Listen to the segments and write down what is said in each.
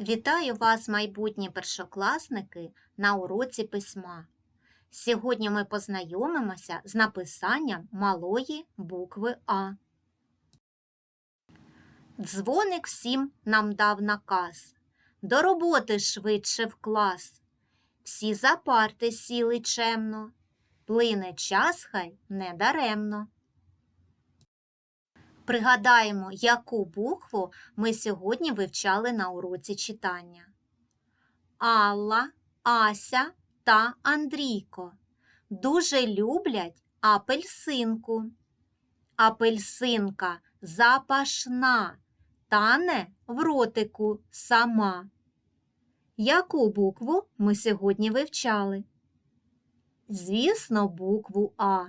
Вітаю вас, майбутні першокласники, на уроці письма. Сьогодні ми познайомимося з написанням малої букви А. Дзвоник всім нам дав наказ. До роботи швидше в клас. Всі за парти сіли чемно. Плине час хай недаремно. Пригадаємо, яку букву ми сьогодні вивчали на уроці читання. Алла, Ася та Андрійко дуже люблять апельсинку. Апельсинка запашна, тане в ротику сама. Яку букву ми сьогодні вивчали? Звісно, букву А.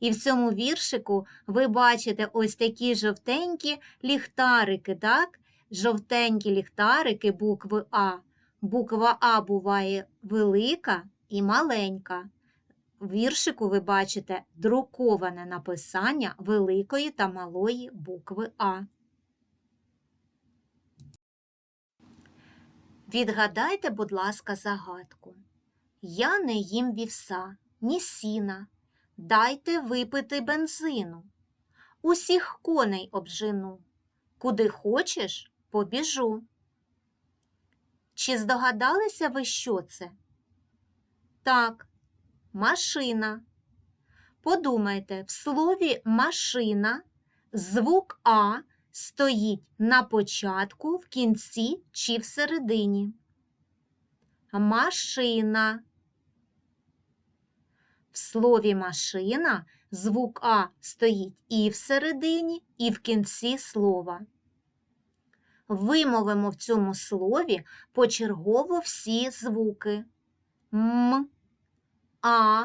І в цьому віршику ви бачите ось такі жовтенькі ліхтарики, так? Жовтенькі ліхтарики букви А. Буква А буває велика і маленька. В віршику ви бачите друковане написання великої та малої букви А. Відгадайте, будь ласка, загадку. Я не їм вівса, ні сіна. Дайте випити бензину. Усіх коней обжену. Куди хочеш, побіжу. Чи здогадалися ви, що це? Так, машина. Подумайте, в слові машина звук А стоїть на початку, в кінці чи всередині. Машина. В слові машина звук А стоїть і всередині, і в кінці слова. Вимовимо в цьому слові почергово всі звуки М, А,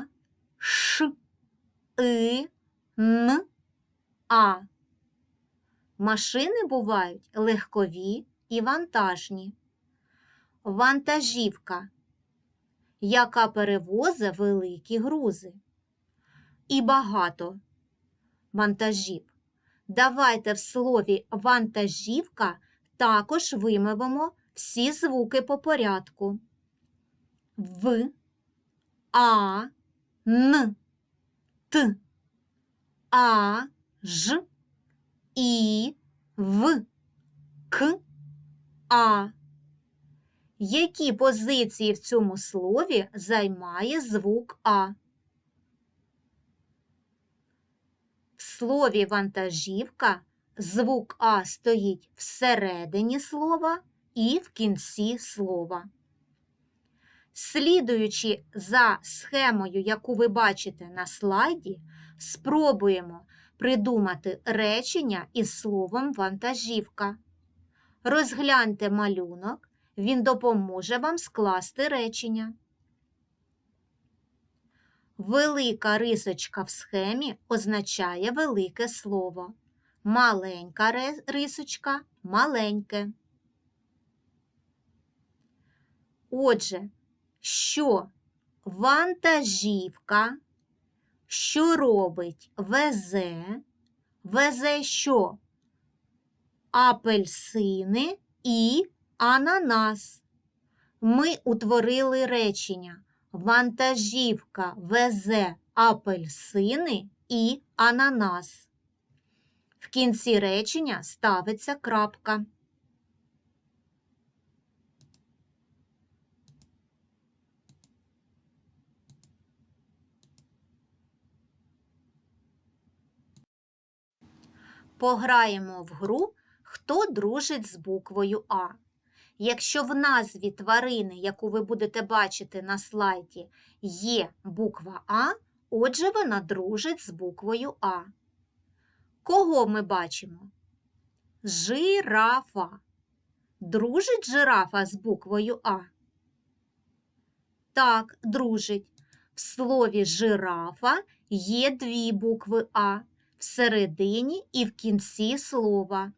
Ш, И, Н, А. Машини бувають легкові і вантажні. Вантажівка яка перевозить великі грузи. І багато вантажів. Давайте в слові вантажівка також вимовимо всі звуки по порядку. В, А, Н, Т, А, Ж, І, В, К, А. Які позиції в цьому слові займає звук А? В слові вантажівка звук А стоїть всередині слова і в кінці слова. Слідуючи за схемою, яку ви бачите на слайді, спробуємо придумати речення із словом вантажівка. Розгляньте малюнок. Він допоможе вам скласти речення. Велика рисочка в схемі означає велике слово. Маленька рисочка маленьке. Отже, що вантажівка, що робить везе, везе що? Апельсини і Ананас. Ми утворили речення. Вантажівка везе апельсини і ананас. В кінці речення ставиться крапка. Пограємо в гру, хто дружить з буквою А. Якщо в назві тварини, яку ви будете бачити на слайді, є буква А, отже, вона дружить з буквою А. Кого ми бачимо? Жирафа. Дружить жирафа з буквою А? Так, дружить. В слові жирафа є дві букви А всередині і в кінці слова.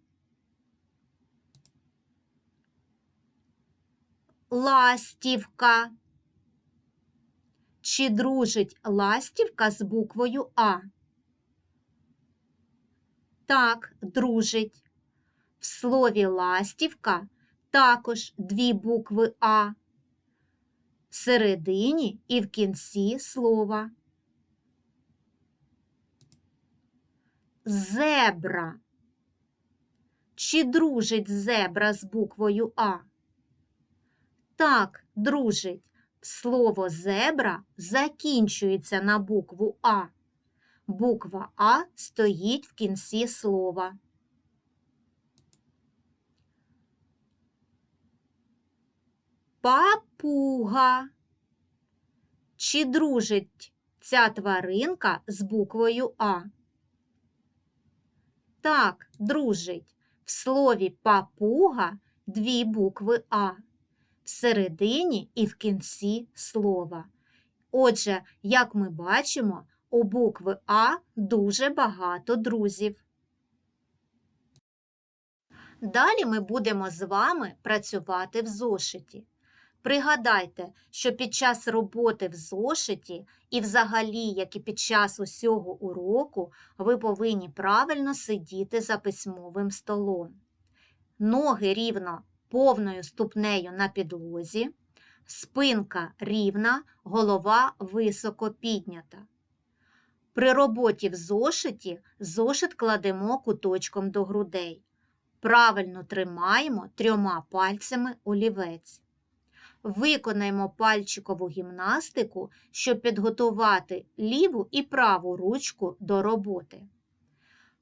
Ластівка. Чи дружить ластівка з буквою А? Так, дружить. В слові ластівка також дві букви А. Всередині і в кінці слова. Зебра. Чи дружить зебра з буквою А? Так, дружить. Слово зебра закінчується на букву А. Буква А стоїть в кінці слова. Папуга. Чи дружить ця тваринка з буквою А? Так, дружить. В слові папуга дві букви А. Всередині і в кінці слова. Отже, як ми бачимо, у букви А дуже багато друзів. Далі ми будемо з вами працювати в зошиті. Пригадайте, що під час роботи в зошиті і взагалі, як і під час усього уроку, ви повинні правильно сидіти за письмовим столом. Ноги рівно повною ступнею на підлозі, спинка рівна, голова високо піднята. При роботі в зошиті зошит кладемо куточком до грудей. Правильно тримаємо трьома пальцями олівець. Виконаємо пальчикову гімнастику, щоб підготувати ліву і праву ручку до роботи.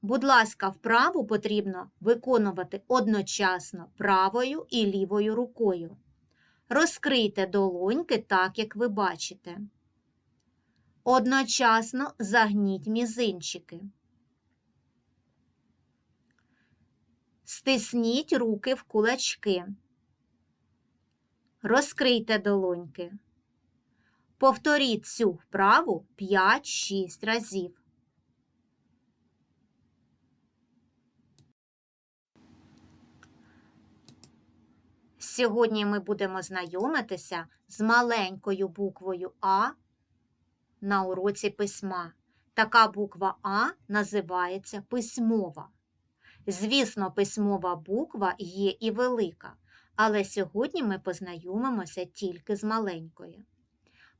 Будь ласка, вправу потрібно виконувати одночасно правою і лівою рукою. Розкрийте долоньки так, як ви бачите. Одночасно загніть мізинчики. Стисніть руки в кулачки. Розкрийте долоньки. Повторіть цю вправу 5-6 разів. Сьогодні ми будемо знайомитися з маленькою буквою А на уроці письма. Така буква А називається письмова. Звісно, письмова буква є і велика, але сьогодні ми познайомимося тільки з маленькою.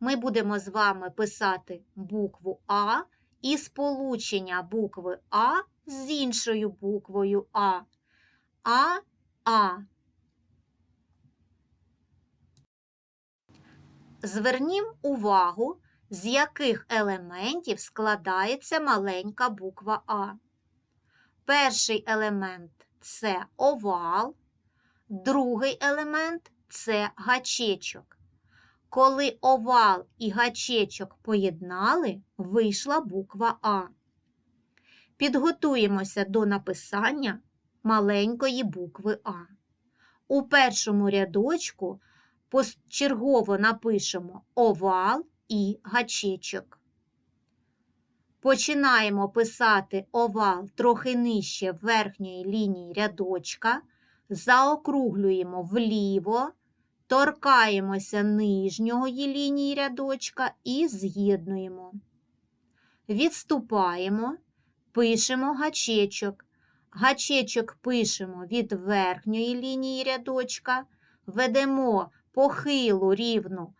Ми будемо з вами писати букву А і сполучення букви А з іншою буквою А. А, А. Звернім увагу, з яких елементів складається маленька буква А. Перший елемент це овал, другий елемент це гачечок. Коли овал і гачечок поєднали, вийшла буква А. Підготуємося до написання маленької букви А. У першому рядочку почергово напишемо овал і гачечок. Починаємо писати овал трохи нижче верхньої лінії рядочка, заокруглюємо вліво, торкаємося нижньої лінії рядочка і з'єднуємо. Відступаємо, пишемо гачечок. Гачечок пишемо від верхньої лінії рядочка, ведемо похилу рівну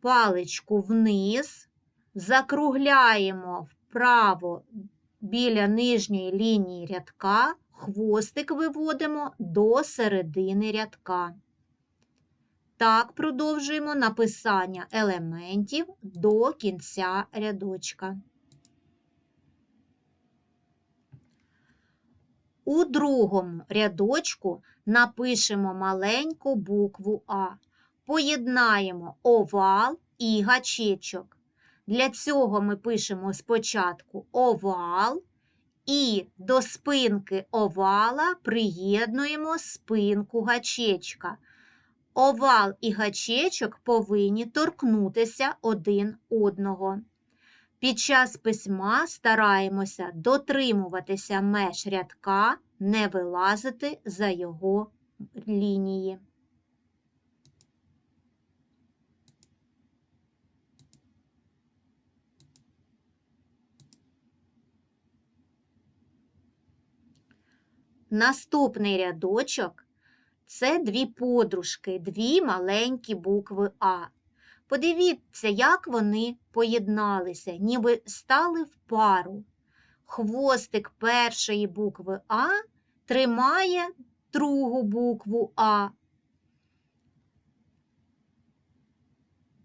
паличку вниз, закругляємо вправо біля нижньої лінії рядка, хвостик виводимо до середини рядка. Так продовжуємо написання елементів до кінця рядочка. У другому рядочку напишемо маленьку букву А. Поєднаємо овал і гачечок. Для цього ми пишемо спочатку овал і до спинки овала приєднуємо спинку гачечка. Овал і гачечок повинні торкнутися один одного. Під час письма стараємося дотримуватися меж рядка, не вилазити за його лінії. Наступний рядочок це дві подружки, дві маленькі букви А. Подивіться, як вони поєдналися, ніби стали в пару. Хвостик першої букви А тримає другу букву А.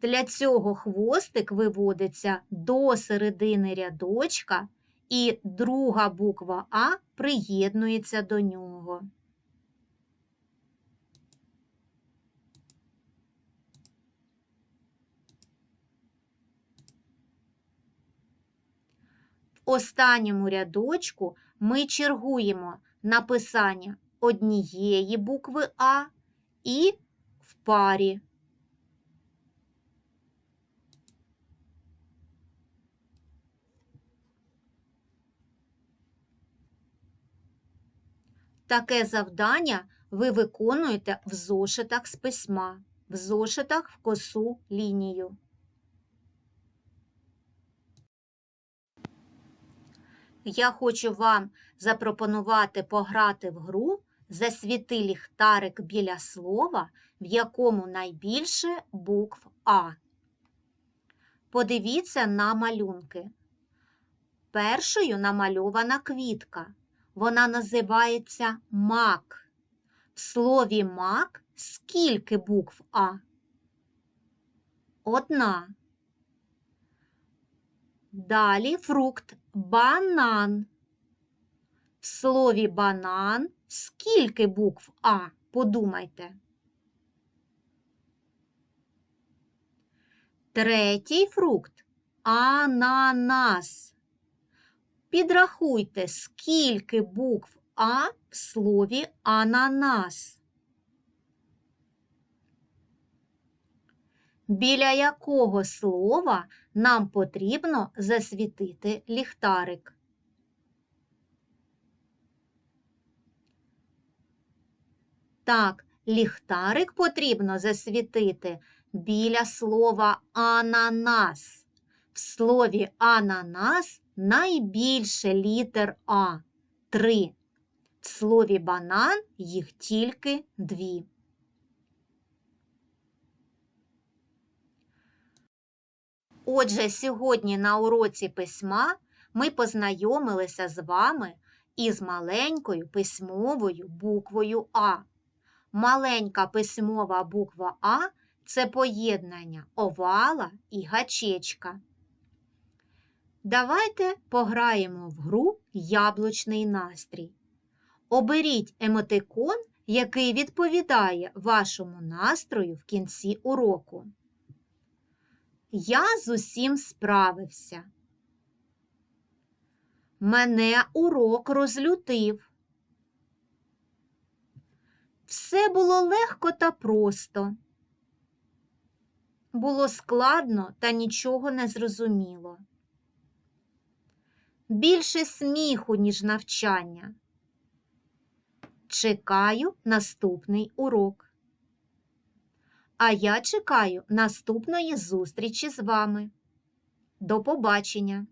Для цього хвостик виводиться до середини рядочка, і друга буква А приєднується до нього. Останньому рядочку ми чергуємо написання однієї букви А і в парі. Таке завдання ви виконуєте в зошитах з письма, в зошитах в косу лінію. Я хочу вам запропонувати пограти в гру Засвіти ліхтарик біля слова, в якому найбільше букв А. Подивіться на малюнки. Першою намальована квітка. Вона називається мак. В слові мак скільки букв А? Одна. Далі фрукт банан. В слові банан скільки букв А? Подумайте. Третій фрукт ананас. Підрахуйте, скільки букв А в слові ананас. Біля якого слова нам потрібно засвітити ліхтарик? Так, ліхтарик потрібно засвітити біля слова ананас. В слові ананас найбільше літер А три. В слові банан їх тільки дві. Отже, сьогодні на уроці письма ми познайомилися з вами із маленькою письмовою буквою А. Маленька письмова буква А це поєднання овала і гачечка. Давайте пограємо в гру Яблучний настрій. Оберіть емотикон, який відповідає вашому настрою в кінці уроку. Я з усім справився. Мене урок розлютив. Все було легко та просто. Було складно та нічого не зрозуміло. Більше сміху, ніж навчання. Чекаю наступний урок. А я чекаю наступної зустрічі з вами. До побачення!